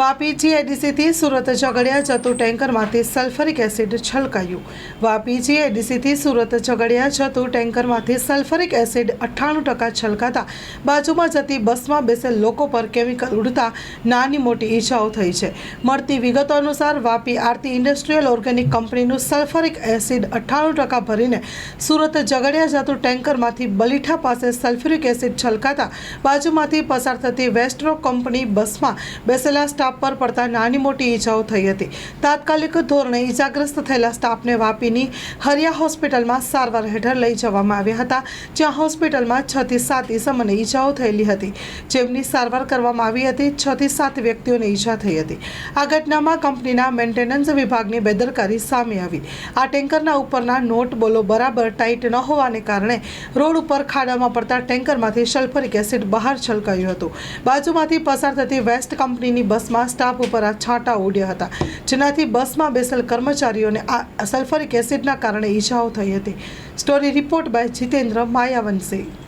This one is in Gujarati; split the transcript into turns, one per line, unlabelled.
વાપી જીઆઈડીસીથી સુરત ઝઘડિયા જતું ટેન્કરમાંથી સલ્ફરિક એસિડ છલકાયું. વાપી જીઆઈડીસીથી સુરત ઝઘડિયા જતું ટેન્કરમાંથી સલ્ફરિક એસિડ અઠ્ઠાણું ટકા છલકાતા બાજુમાં જતી બસમાં બેસેલ લોકો પર કેમિકલ ઉડતા નાની મોટી ઈજાઓ થઈ છે. મળતી વિગતો અનુસાર વાપી આરતી ઇન્ડસ્ટ્રીયલ ઓર્ગેનિક કંપનીનું સલ્ફરિક એસિડ અઠ્ઠાણું ટકા ભરીને સુરત ઝઘડિયા જતું ટેન્કરમાંથી બલીઠા પાસે સલ્ફરિક એસિડ છલકાતા બાજુમાંથી પસાર થતી વેસ્ટ્રો કંપની બસમાં બેસેલા સ્ટાફ પર પડતા નાની મોટી ઈજાઓ થઈ હતી. તાત્કાલિક ધોરણે ઈજાગ્રસ્ત થયેલા સ્ટાફને વાપીની હરિયા હોસ્પિટલમાં સારવાર હેઠળ લઈ જવામાં આવ્યા હતા, જ્યાં હોસ્પિટલમાં છ થી સાત ઈસમને ઈજાઓ થયેલી હતી. જેમની સારવાર કરવામાં આવી હતી, છ થી સાત વ્યક્તિઓને ઈજા થઈ હતી. આ ઘટનામાં કંપનીના મેન્ટેનન્સ વિભાગની બેદરકારી સામે આવી. આ ટેન્કરના ઉપરના નોટ બોલો બરાબર ટાઈટ ન હોવાને કારણે રોડ ઉપર ખાડામાં પડતા ટેન્કરમાંથી સલ્ફરિક એસિડ બહાર છલકાયું હતું. બાજુમાંથી પસાર થતી વેસ્ટ કંપનીની બસમાં સ્ટાફ ઉપર આ છાંટા ઉડ્યા હતા. જેનાથી બસમાં બેસેલ કર્મચારીઓને આ સલ્ફરિક એસિડના કારણે ઈજાઓ થઈ હતી. Story report by Jitendra Mayavanshi.